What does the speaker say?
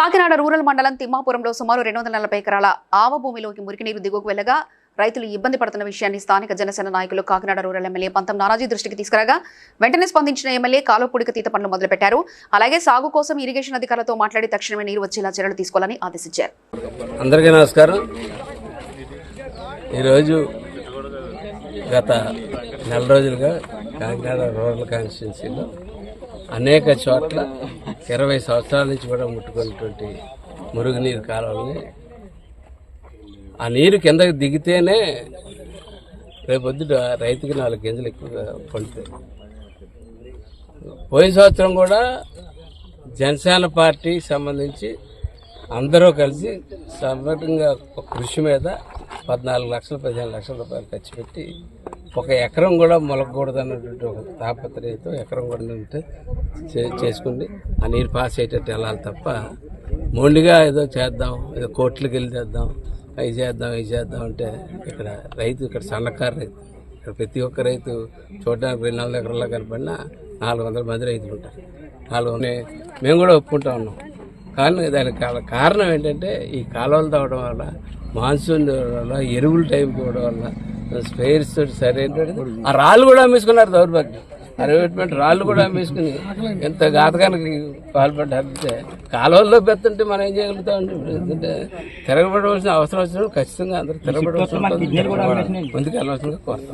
Kakinada rural మండలం తిమ్మాపురంలో సుమారు రెండు వందల నలభై ఎకరాల ఆవ భూమిలోకి మురికినీరు దిగువకు వెళ్ళగా రైతులు ఇబ్బంది పడుతున్న విషయాన్ని స్థానిక జనసేన నాయకులు కాకినాడ రూరల్ ఎమ్మెల్యే పంతం నానాజీ దృష్టికి తీసుకురాగా వెంటనే స్పందించిన ఎమ్మెల్యే కాలువపూడిక తీత పనులు మొదలుపెట్టారు. అలాగే సాగు కోసం ఇరిగేషన్ అధికారులతో మాట్లాడి తక్షణమే నీరు వచ్చేలా చర్యలు తీసుకోవాలని ఆదేశించారు. అందరికీ నమస్కారం. ఈరోజు గత నెల రోజులుగా కాకినాడ రూరల్ కాన్స్టిట్యున్సీలో అనేక చోట్ల ఇరవై సంవత్సరాల నుంచి కూడా ముట్టుకున్నటువంటి మురుగునీరు కాలువని ఆ నీరు కిందకి దిగితేనే రేపొద్దుట రైతుకి నాలుగు గింజలు ఎక్కువగా పండుతాయి. పోయిన సంవత్సరం కూడా జనసేన పార్టీకి సంబంధించి అందరూ కలిసి సమగ్రంగా కృషి మీద పద్నాలుగు లక్షలు పదిహేను లక్షల రూపాయలు ఖర్చు పెట్టి ఒక ఎకరం కూడా మొలకూడదన్నటువంటి ఒక తాపత్రయంతో ఎకరం కూడా ఉంటే చే- చేసుకుని ఆ నీరు పాస్ అయ్యేటట్టు వెళ్ళాలి తప్ప మొండిగా ఏదో చేద్దాం ఏదో కోట్లకి వెళ్ళి చేద్దాం అవి చేద్దాం ఇవి చేద్దాం అంటే ఇక్కడ రైతు ఇక్కడ సన్నకారు రైతు ఇక్కడ ప్రతి ఒక్క రైతు చూడడానికి రెండు నాలుగు ఎకరాల్లో కనపడినా నాలుగు వందల మంది రైతులు ఉంటారు. నాలుగు వందల- మేము కూడా ఒప్పుకుంటా ఉన్నాం. కానీ దానికి కారణం ఏంటంటే ఈ కాలువలు తవ్వడం వల్ల మాన్సూన్ వల్ల ఎరువులు టైం ఇవ్వడం వల్ల స్ప్రేయర్స్ తోటి సరైన ఆ రాళ్ళు కూడా అమ్మేసుకున్నారు దౌర్భాగ్యం. అరవైమెంట్ రాళ్ళు కూడా అమ్మేసుకుని ఎంత ఘాతకానికి పాల్పడ్డారంటే కాలువల్లో పెత్తుంటే మనం ఏం చేయగలుగుతామండి ఇప్పుడు ఎందుకంటే తిరగబడవలసిన అవసరం వచ్చినప్పుడు ఖచ్చితంగా అందరూ తిరగబడవలసిన ముందుకు వెళ్ళవలసిందిగా కోరుతాం